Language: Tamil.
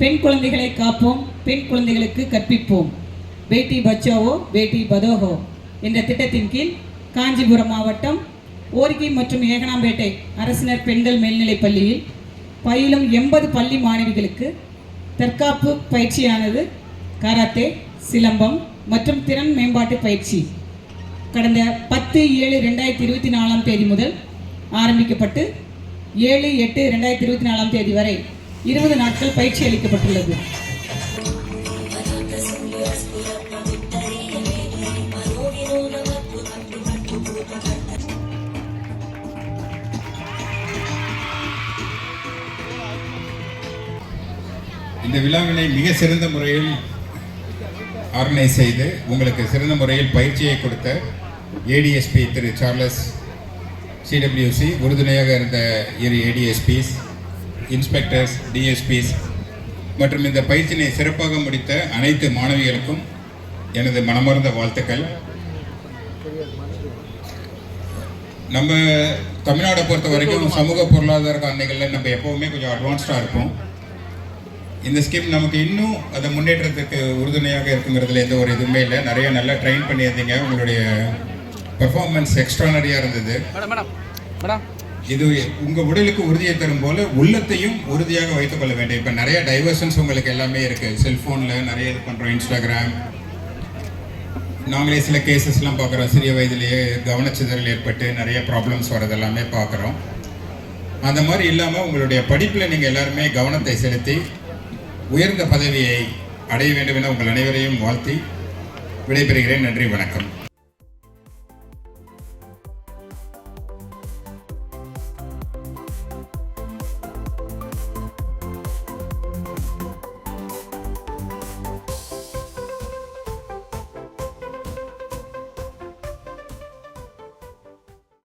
பெண் குழந்தைகளை காப்போம் பெண் குழந்தைகளுக்கு கற்பிப்போம். பேட்டி பச்சாவோ பேட்டி பதோஹோ என்ற திட்டத்தின் கீழ் காஞ்சிபுரம் மாவட்டம் ஓரிகை மற்றும் ஏகனாம்பேட்டை அரசினர் பெண்கள் மேல்நிலைப் பள்ளியில் பயிலும் எண்பது பள்ளி மாணவிகளுக்கு தற்காப்பு பயிற்சியானது கராத்தே சிலம்பம் மற்றும் திறன் மேம்பாட்டு பயிற்சி. கடந்த பத்து ஏழு ரெண்டாயிரத்தி இருபத்தி நாலாம் தேதி முதல் ஆரம்பிக்கப்பட்டு ஏழு எட்டு ரெண்டாயிரத்தி இருபத்தி நாலாம் தேதி வரை இருபது நாட்கள் பயிற்சி அளிக்கப்பட்டுள்ளது. இந்த விழாவினை மிக சிறந்த முறையில் ஆர்கனைஸ் செய்து உங்களுக்கு சிறந்த முறையில் பயிற்சியை கொடுத்த ஏடிஎஸ்பி திரு சார்லஸ் சிடபிள்யூசி உறுதுணையாக இருந்த இரு ஏடிஎஸ்பிஸ் இன்ஸ்பெக்டர்ஸ் டிஎஸ்பிஸ் மற்றும் இந்த பயிற்சியினை சிறப்பாக முடித்த அனைத்து மாணவிகளுக்கும் எனது மனமார்ந்த வாழ்த்துக்கள். நம்ம தமிழ்நாடை பொறுத்த வரைக்கும் சமூக பொருளாதார காரணிகளில் நம்ம எப்போவுமே கொஞ்சம் அட்வான்ஸ்டாக இருப்போம். இந்த ஸ்கீம் நமக்கு இன்னும் அதை முன்னேற்றத்துக்கு உறுதுணையாக இருக்குங்கிறதுல எந்த ஒரு இதுவுமே இல்லை. நிறைய நல்லா ட்ரெயின் பண்ணியிருந்தீங்க. உங்களுடைய பெர்ஃபார்மன்ஸ் எக்ஸ்ட்ரானரியாக இருந்தது. Madam madam madam. இது உங்கள் உடலுக்கு உறுதியை தரும் போல உள்ளத்தையும் உறுதியாக வைத்துக்கொள்ள வேண்டும். இப்போ நிறைய டைவர்ஷன்ஸ் உங்களுக்கு எல்லாமே இருக்குது செல்ஃபோனில் நிறைய இது பண்ணுறோம் இன்ஸ்டாகிராம் நாங்களே சில கேசஸ்லாம் பார்க்குறோம். சிறிய வயதிலேயே கவனச்சிதறல் ஏற்பட்டு நிறைய ப்ராப்ளம்ஸ் வர்றது எல்லாமே பார்க்குறோம். அந்த மாதிரி இல்லாமல் உங்களுடைய படிப்பில் நீங்கள் எல்லாருமே கவனத்தை செலுத்தி உயர்ந்த பதவியை அடைய வேண்டும் என உங்கள் அனைவரையும் வாழ்த்தி விடைபெறுகிறேன். நன்றி வணக்கம்.